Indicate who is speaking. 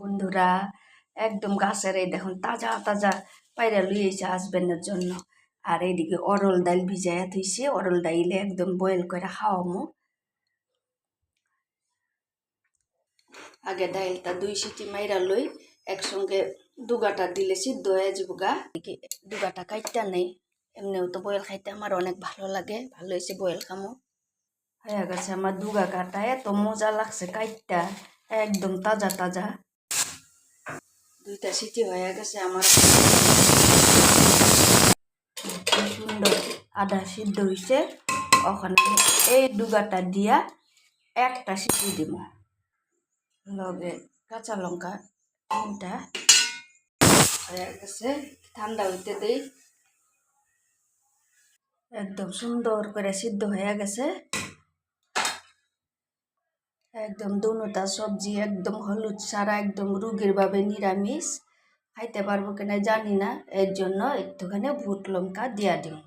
Speaker 1: বন্ধুরা, একদম গাছের এই দেখুন তাজা তাজা পায়রা লুইয়েছে হাজবেন্ডের জন্য। আর এইদিকে অরল ডাইল ভিজাইয়া থইছে, অরল ডাইলে একদম বয়েল করে খাওয়ামু। আগে ডাইলটা দুই সিটি মাইরা লই, একসঙ্গে দুগাটা দিলে সিদ্ধ হয়ে যাব গা। দুগাটা কাইটা নেই, এমনিও তো বয়েল খাইতে আমার অনেক ভালো লাগে, ভালো হয়েছে বয়েল খামো। হয়ে গেছে আমার দুগা কাটা, এত মজা লাগছে কাইটটা, একদম তাজা তাজা। দুইটা সিটি হয়ে গেছে, আমার সুন্দর আদা সিদ্ধ হয়েছে ওখানে এই দুগাটা দিয়া একটা সিটি দিব লগে কাঁচা লঙ্কা তিনটা হয়ে গেছে, ঠান্ডা হইতে দেই। একদম সুন্দর করে সিদ্ধ হয়ে গেছে। একদম দুটা সবজি একদম হলুদ সারা একদম রুগীর ভাবে নিরামিষ। খাইতে পারব কিনা জানি না, এর জন্য একটুখানি ভুট লঙ্কা দিয়া দিই